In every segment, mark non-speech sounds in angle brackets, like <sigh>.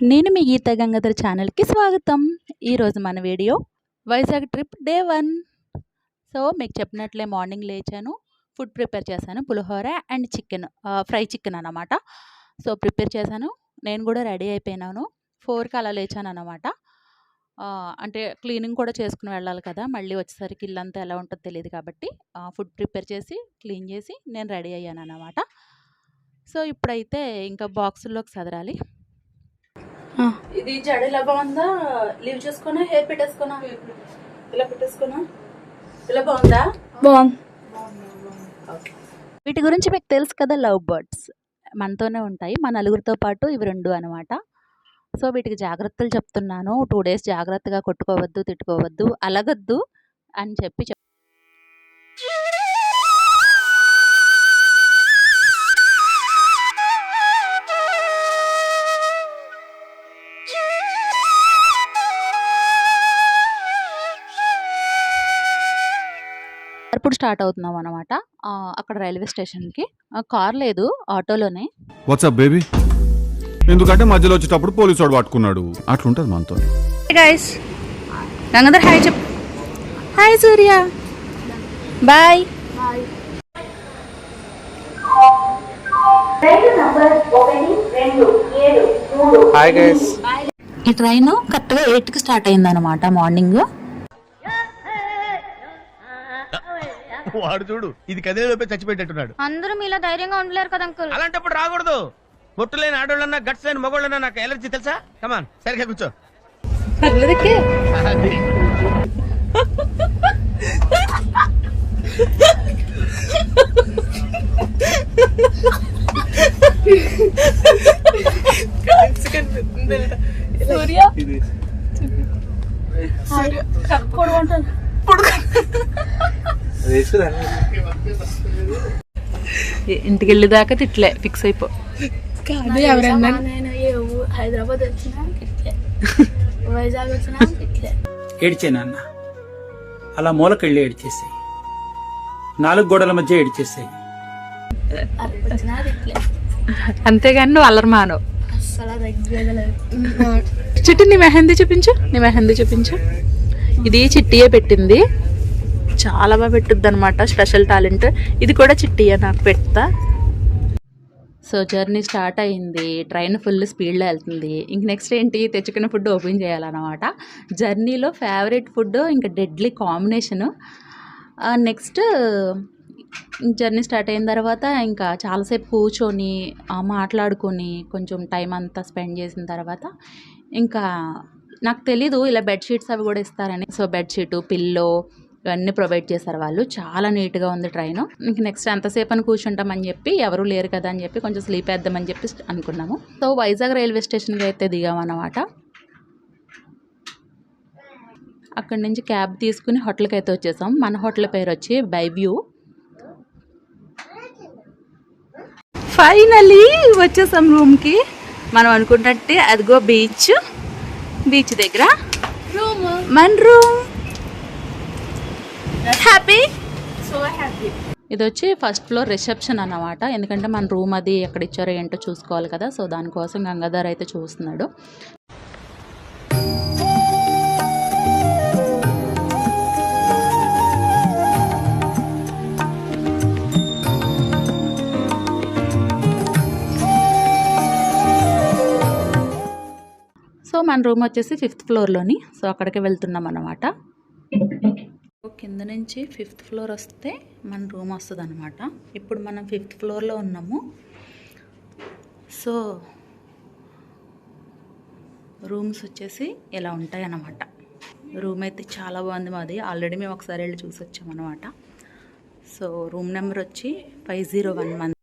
నేను మీ గీత గంగాధర్ ఛానల్కి స్వాగతం. ఈరోజు మన video Vizag trip day one. So మీకు చెప్పినట్లే మార్నింగ్ లేచాను ఫుడ్ ప్రిపేర్ చేశాను pulihora and chicken fry chicken అనమాట సో ప్రిపేర్ చేశాను నేను కూడా రెడీ అయిపోయినాను ఫోర్కి అలా లేచాను అనమాట అంటే క్లీనింగ్ కూడా చేసుకుని వెళ్ళాలి కదా మళ్ళీ వచ్చేసరికి ఇల్లంతా ఎలా ఉంటుందో తెలియదు కాబట్టి ఫుడ్ ప్రిపేర్ చేసి క్లీన్ చేసి నేను రెడీ అయ్యాను అనమాట సో ఇప్పుడైతే ఇంకా బాక్సుల్లోకి సదరాలి. ఇది జడ ఇలా బాగుందా లీవ్ చేసుకున్నా హెయిర్ పెట్టేసుకున్నా? ఇలా పెట్టేసుకున్నా? ఇలా బాగుందా? బాగుంది వీటి గురించి మీకు తెలుసు కదా లవ్ బర్డ్స్. మనతోనే ఉంటాయి మన నలుగురితో పాటు ఇవి రెండు అనమాట సో వీటికి జాగ్రత్తలు చెప్తున్నాను. టూ డేస్ జాగ్రత్తగా కొట్టుకోవద్దు తిట్టుకోవద్దు అలగద్దు అని చెప్పి ఇప్పుడు స్టార్ట్ అవుతున్నాం అనమాట అక్కడ రైల్వే స్టేషన్కి. కార్ లేదు ఆటోలోనే. వాట్సాప్ బేబీ ఎందుకంటే మధ్యలో వచ్చేటప్పుడు పోలీసు వాడు పట్టుకున్నాడు. అట్లుంటది మనతో. Guys Gangadhar hi chef hi Surya. Bye hi guys ఈ ట్రైన్ కరెక్ట్గా ఎయిట్కి స్టార్ట్ అయింది అనమాట మార్నింగ్. <laughs> వాడు చూడు ఇది కదిలేలోపే చచ్చిపెట్టేట్టున్నాడు అందరూ మీలా ధైర్యంగా ఉండలేరు కదా అంకుల్. అలాంటప్పుడు రాకూడదు. బొట్టు లేని ఆడోళ్ళన్నా గట్స్ లేని మగోళ్ళన్నా నాకు ఎలర్జీ తెలుసా? కమాన్ సరిగ్గా కూర్చో. <laughs> అది. ఇంటికి వెళ్ళేదాకా తిట్లే ఫిక్స్ అయిపో. కాదు ఎవరన్నా హైదరాబాద్ వచ్చినా <laughs> వైజాగ్ వచ్చినా నాన్న. అలా మూలకెళ్ళి ఏడ్చేసాయి. నాలుగు గోడల మధ్య ఏడ్చేసాయి. అంతేగాని నువ్వు అల్లరి మానవు చిట్టి నీ మెహందీ చూపించు నీ మెహందీ చూపించు. ఇది చిట్టియే పెట్టింది. చాలా బాగా పెట్టుద్ది అనమాట స్పెషల్ టాలెంట్. ఇది కూడా చిట్టియా నాకు పెడతా. సో జర్నీ స్టార్ట్ అయింది. ట్రైన్ ఫుల్ స్పీడ్లో వెళ్తుంది. ఇంక నెక్స్ట్ ఏంటి? తెచ్చుకున్న ఫుడ్ ఓపెన్ చేయాలన్నమాట. జర్నీలో ఫేవరెట్ ఫుడ్ ఇంకా deadly combination. Next journey start అయిన తర్వాత ఇంకా చాలాసేపు కూర్చొని మాట్లాడుకొని కొంచెం టైం అంతా స్పెండ్ చేసిన తర్వాత ఇంకా నాకు తెలీదు ఇలా బెడ్షీట్స్ అవి కూడా ఇస్తారని. సో బెడ్షీటు పిల్లో ఇవన్నీ ప్రొవైడ్ చేశారు వాళ్ళు. చాలా నీట్గా ఉంది ట్రైన్. ఇంక నెక్స్ట్ ఎంతసేపు అని కూర్చుంటామని చెప్పి ఎవరు లేరు కదా అని చెప్పి కొంచెం స్లీప్ వేద్దామని చెప్పి అనుకున్నాము. సో వైజాగ్ రైల్వే స్టేషన్కి అయితే దిగామన్నమాట అక్కడి నుంచి క్యాబ్ తీసుకుని హోటల్కి అయితే వచ్చేసాం. మన హోటల్ పేరు వచ్చి బైవ్యూ. ఫైనలీ వచ్చేసాం రూమ్కి. మనం అనుకున్నట్టే అదిగో బీచ్. బీచ్ దగ్గర. మన రూమ్. హ్యాపీ సో హ్యాపీ ఇది వచ్చి ఫస్ట్ ఫ్లోర్ రిసెప్షన్ అన్నమాట. ఎందుకంటే మన రూమ్ అది ఎక్కడ ఇచ్చారో ఏంటో చూసుకోవాలి కదా. సో దానికోసం గంగాధర్ అయితే చూస్తున్నాడు. సో మన రూమ్ వచ్చేసి ఫిఫ్త్ ఫ్లోర్లోని. సో అక్కడికి వెళ్తున్నాం అన్నమాట కింద నుంచి ఫిఫ్త్ ఫ్లోర్ వస్తే మన రూమ్ వస్తుంది అనమాట ఇప్పుడు మనం ఫిఫ్త్ ఫ్లోర్లో ఉన్నాము. సో రూమ్స్ వచ్చేసి ఇలా ఉంటాయి అన్నమాట రూమ్ అయితే చాలా బాగుంది మాది. ఆల్రెడీ మేము ఒకసారి వెళ్ళి చూసి వచ్చామన్నమాట సో రూమ్ నెంబర్ వచ్చి ఫైవ్ జీరో వన్ మంత్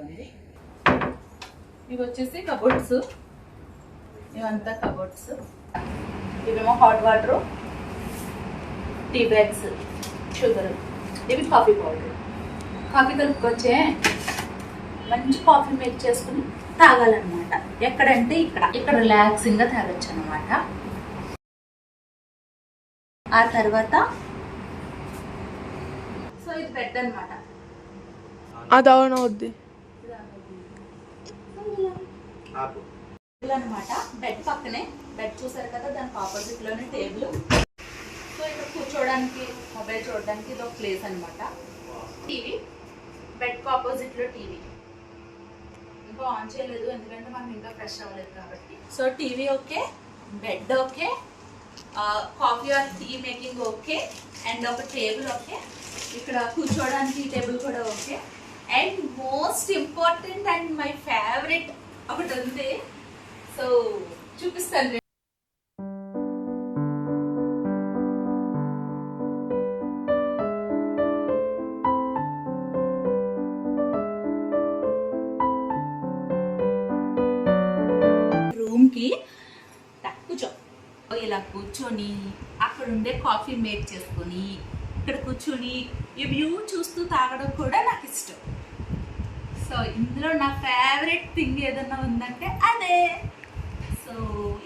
వాష్రూమ్ ఇవి వచ్చేసి కబోర్డ్స్ ఇవంతా కబోర్డ్స్ ఇవేమో hot water tea bags sugar ఇవి కాఫీ పౌడర్ కాఫీ కలుపుకొచ్చే మంచి కాఫీ మేక్ చేసుకుని తాగాలన్నమాట. ఎక్కడంటే ఇక్కడ. ఇక్కడ రిలాక్సింగ్గా తాగొచ్చు అనమాట ఆ తర్వాత సో ఇది బెడ్ అనమాట అది అవునవుద్ది అనమాట. బెడ్ పక్కనే. బెడ్ చూసారు కదా దానికి ఆపోజిట్లోనే టేబుల్ సో ఇక్కడ కూర్చోవడానికి మొబైల్ చూడడానికి ఇది ఒక ప్లేస్ అనమాట టీవీ బెడ్ ఆపోజిట్లో టీవీ ఇంకా ఆన్ చేయలేదు ఎందుకంటే మనం ఇంకా ఫ్రెష్ అవ్వలేదు కాబట్టి. So TV okay bed okay coffee or tea making okay and ఒక టేబుల్ ఓకే. ఇక్కడ కూర్చోవడానికి టేబుల్ కూడా okay. And most important and my favourite ఒకటి ఉంది సో చూపిస్తాను రూమ్కి కూర్చో ఇలా కూర్చొని అక్కడ ఉండే కాఫీ మేక్ చేసుకొని ఇక్కడ కూర్చొని ఈ వ్యూ చూస్తూ తాగడం కూడా నాకు ఇష్టం సో ఇందులో నా ఫేవరెట్ థింగ్ ఏదన్నా ఉందంటే అదే. సో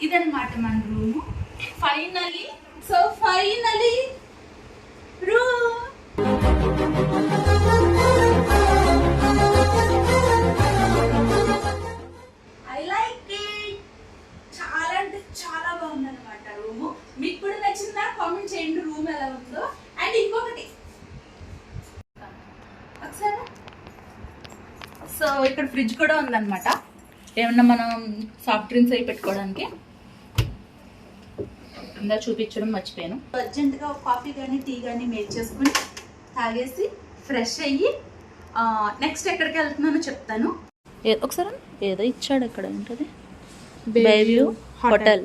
ఇదనమాట మన room finally so finally room I like it చాలా అంటే చాలా బాగుంది అనమాట మీకు కూడా నచ్చిందా? కామెంట్ చేయండి. రూమ్ ఎలా ఉంది అండ్ ఇంకొకటి ఒకసారి సో ఇక్కడ ఫ్రిడ్జ్ కూడా ఉందన్నమాట. ఏమన్నా మనం సాఫ్ట్ డ్రింక్స్ అవి పెట్టుకోవడానికి? ఇందా చూపించడం మర్చిపోయాను. అర్జెంటుగా కాఫీ కానీ టీ కానీ మేక్ చేసుకుని తాగేసి ఫ్రెష్ అయ్యి నెక్స్ట్ ఎక్కడికి వెళ్తున్నానో చెప్తాను. ఒకసారి ఏదో ఇచ్చాడు అక్కడ ఏంటది? Bay view hotel.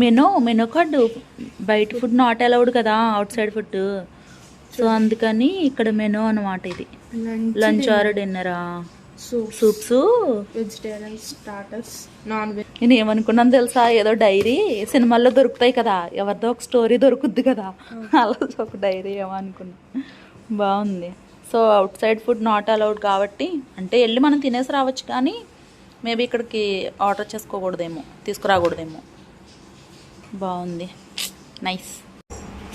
Menu menu card. బయట ఫుడ్ నాట్ అలౌడ్ కదా అవుట్ సైడ్ ఫుడ్ సో అందుకని ఇక్కడ మెనూ అన్నమాట ఇది. Lunch or డిన్నరా soup soups vegetarian starters non veg నేను ఏమనుకున్నాను తెలుసా? ఏదో డైరీ సినిమాల్లో దొరుకుతాయి కదా. ఎవరిదో ఒక స్టోరీ దొరుకుద్ది కదా. అలా ఒక డైరీ ఏమో అనుకున్నా బాగుంది. So outside food not allowed కాబట్టి అంటే వెళ్ళి మనం తినేసి రావచ్చు కానీ మేబీ ఇక్కడికి ఆర్డర్ చేసుకోకూడదేమో తీసుకురాకూడదేమో. బాగుంది. నైస్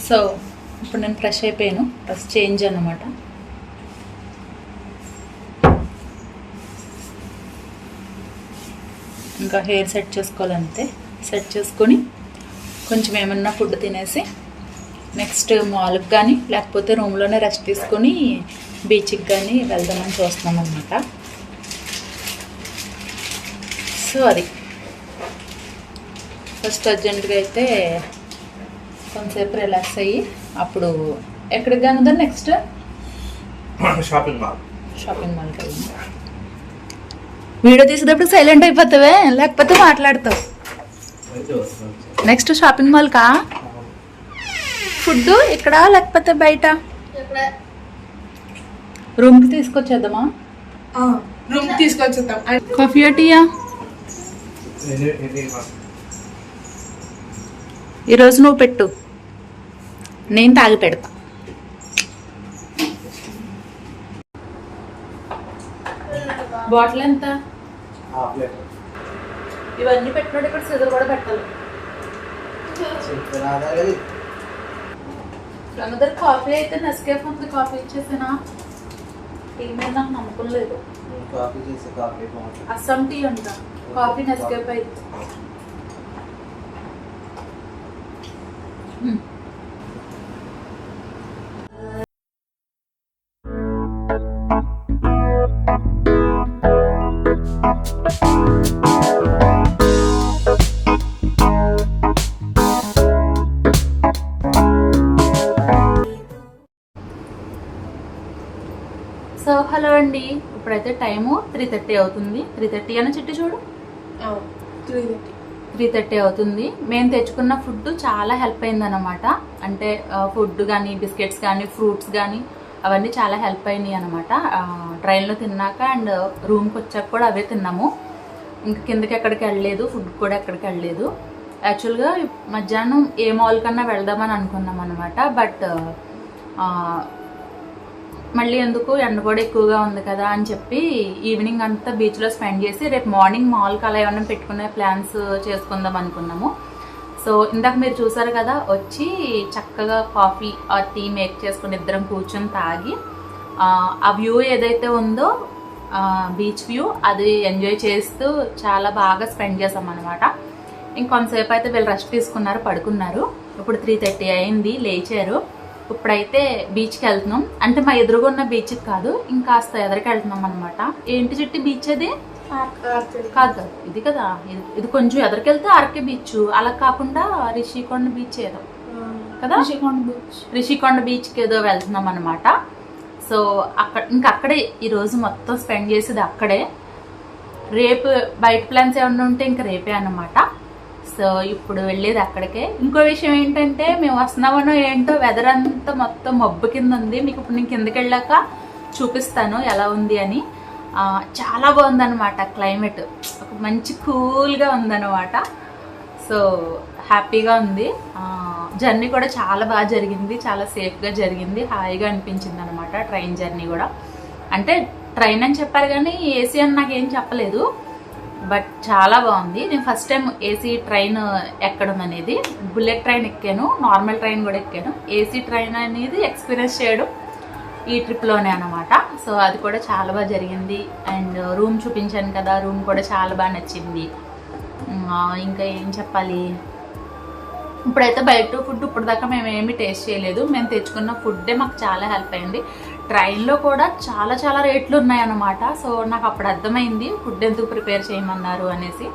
సో ఇప్పుడు నేను ఫ్రెష్ అయిపోయాను. ఫస్ట్ చేంజ్ అనమాట ఇంకా హెయిర్ సెట్ చేసుకోవాలంతే. సెట్ చేసుకొని కొంచెం ఏమన్నా ఫుడ్ తినేసి నెక్స్ట్ మాల్కి కానీ లేకపోతే రూమ్లోనే రెస్ట్ తీసుకొని బీచ్కి కానీ వెళ్దామని చూస్తున్నాం అనమాట సో అది ఫస్ట్ అర్జెంటుగా అయితే కొంతసేపు రిలాక్స్ అయ్యి అప్పుడు ఎక్కడికి కానీ నెక్స్ట్ షాపింగ్ మాల్ షాపింగ్ మాల్కి వీడియో తీసేటప్పుడు సైలెంట్ అయిపోతావే లేకపోతే మాట్లాడతావు నెక్స్ట్ షాపింగ్ మాల్ కా ఫుడ్ ఇక్కడ లేకపోతే బయట రూమ్కి తీసుకొచ్చేద్దామా రూమ్ తీసుకొచ్చేద్దాం కాఫీ టీయా ఈరోజు నువ్వు పెట్టు నేను తాగి పెడతా. బాటిల్ ఎంత? ఇవన్నీ పెట్టినట్టు ఇక్కడ సిజర్ కూడా పెట్టాలి. అందరు కాఫీ అయితే నెస్కేఫ్ ఉంది. కాఫీ ఇచ్చేసినా? టీ మీద నాకు నమ్మకం లేదు. కాఫీ చేసే కాఫీ బాగుంటుంది. అస్సాం టీ అంట. కాఫీ నెస్కేఫ్ అయితే. సో హలో అండి. ఇప్పుడైతే టైము త్రీ థర్టీ అవుతుంది. త్రీ థర్టీ అని చెట్టు చూడు. త్రీ థర్టీ త్రీ థర్టీ అవుతుంది. మేము తెచ్చుకున్న ఫుడ్ చాలా హెల్ప్ అయిందన్నమాట. అంటే ఫుడ్ కానీ బిస్కెట్స్ కానీ ఫ్రూట్స్ కానీ అవన్నీ చాలా హెల్ప్ అయినాయి అనమాట ట్రైన్లో తిన్నాక అండ్ రూమ్కి వచ్చాక కూడా అవే తిన్నాము. ఇంక కిందకి ఎక్కడికి వెళ్ళలేదు. ఫుడ్ కూడా ఎక్కడికి వెళ్ళలేదు. యాక్చువల్గా మధ్యాహ్నం ఏ మాల్ కన్నా వెళ్దామని అనుకున్నాం అనమాట బట్ మళ్ళీ ఎందుకు ఎండ కూడా ఎక్కువగా ఉంది కదా అని చెప్పి ఈవినింగ్ అంతా బీచ్లో స్పెండ్ చేసి రేపు మార్నింగ్ మాల్కి అలా ఏమన్నా పెట్టుకునే ప్లాన్స్ చేసుకుందాం అనుకున్నాము. సో ఇందాక మీరు చూసారు కదా వచ్చి చక్కగా కాఫీ ఆ టీ మేక్ చేసుకుని ఇద్దరం కూర్చొని తాగి ఆ, వ్యూ ఏదైతే ఉందో బీచ్ వ్యూ అది ఎంజాయ్ చేస్తూ చాలా బాగా స్పెండ్ చేసాం అనమాట ఇంకొంతసేపు అయితే వీళ్ళు రెస్ట్ తీసుకున్నారు పడుకున్నారు. ఇప్పుడు త్రీ థర్టీ అయింది లేచారు. ఇప్పుడైతే బీచ్కి వెళ్తున్నాం. అంటే మా ఎదురుగా ఉన్న బీచ్కి కాదు ఇంకాస్త ఎదరికి వెళ్తున్నాం అనమాట ఏంటి చుట్టి బీచ్ అది? కాదు కాదు. ఇది కదా. ఇది- కొంచెం ఎదరికెళ్తే ఆర్కే బీచ్ అలా కాకుండా రిషికొండ బీచ్ ఏదో. కదా? రిషికొండ బీచ్ రిషికొండ బీచ్కి ఏదో వెళ్తున్నాం అనమాట సో అక్కడ ఇంకా అక్కడే ఈరోజు మొత్తం స్పెండ్ చేసేది అక్కడే. రేపు బయట ప్లాన్స్ ఏమన్నా ఉంటే ఇంకా రేపే అన్నమాట. సో ఇప్పుడు వెళ్ళేది అక్కడికే. ఇంకో విషయం ఏంటంటే మేము వస్తున్నామనో ఏంటో వెదర్ అంతా మొత్తం మబ్బు కింద ఉంది. మీకు ఇప్పుడు నేను కిందకి వెళ్ళాక చూపిస్తాను ఎలా ఉంది అని. చాలా బాగుందన్నమాట క్లైమేట్ ఒక మంచి కూల్గా ఉందన్నమాట. సో హ్యాపీగా ఉంది. జర్నీ కూడా చాలా బాగా జరిగింది. చాలా సేఫ్గా జరిగింది. హాయిగా అనిపించింది అనమాట ట్రైన్ జర్నీ కూడా. అంటే ట్రైన్ అని చెప్పారు కానీ ఏసీ అని నాకేం చెప్పలేదు. బట్ చాలా బాగుంది. నేను ఫస్ట్ టైం ఏసీ ట్రైన్ ఎక్కడం అనేది బుల్లెట్ ట్రైన్ ఎక్కాను నార్మల్ ట్రైన్ కూడా ఎక్కాను. ఏసీ ట్రైన్ అనేది ఎక్స్పీరియన్స్ చేయడం ఈ ట్రిప్లోనే అనమాట సో అది కూడా చాలా బాగా జరిగింది. అండ్ రూమ్ చూపించాను కదా రూమ్ కూడా చాలా బాగా నచ్చింది. ఇంకా ఏం చెప్పాలి? ఇప్పుడైతే బయట ఫుడ్ ఇప్పుడు దాకా మేము ఏమీ టేస్ట్ చేయలేదు. మేము తెచ్చుకున్న ఫుడ్డే మాకు చాలా హెల్ప్ అయింది. ట్రైన్లో కూడా చాలా చాలా రేట్లు ఉన్నాయన్నమాట. సో నాకు అప్పుడు అర్థమైంది ఫుడ్ ఎందుకు ప్రిపేర్ చేయమన్నారు? అనేసి.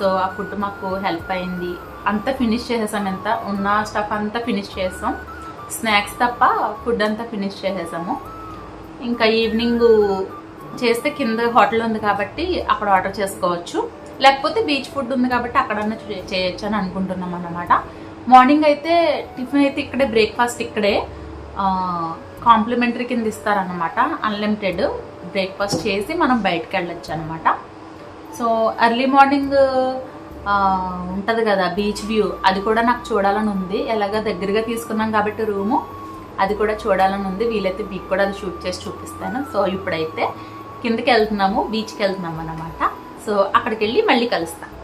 సో ఆ ఫుడ్ మాకు హెల్ప్ అయింది. అంతా ఫినిష్ చేసేసాం ఎంత? ఉన్న స్టఫ్ అంతా ఫినిష్ చేసాం. స్నాక్స్ తప్ప ఫుడ్ అంతా ఫినిష్ చేసేసాము. ఇంకా ఈవినింగ్ చేస్తే కింద హోటల్ ఉంది కాబట్టి అక్కడ ఆర్డర్ చేసుకోవచ్చు. లేకపోతే బీచ్ ఫుడ్ ఉంది కాబట్టి అక్కడన్నా చే- చేయొచ్చు అని అనుకుంటున్నాం అన్నమాట మార్నింగ్ అయితే టిఫిన్ అయితే ఇక్కడే బ్రేక్ఫాస్ట్ ఇక్కడే. కాంప్లిమెంటరీ కింద ఇస్తారనమాట అన్లిమిటెడ్ బ్రేక్ఫాస్ట్ చేసి మనం బయటకు వెళ్ళొచ్చు అనమాట సో ఎర్లీ మార్నింగ్ ఉంటుంది కదా బీచ్ వ్యూ అది కూడా నాకు చూడాలని ఉంది. ఎలాగ దగ్గరగా తీసుకున్నాం కాబట్టి రూము. అది కూడా చూడాలని ఉంది. వీలైతే మీకు కూడా అది షూట్ చేసి చూపిస్తాను. సో ఇప్పుడైతే కిందకి వెళ్తున్నాము బీచ్కి వెళ్తున్నాము అనమాట సో అక్కడికి వెళ్ళి మళ్ళీ కలుస్తాను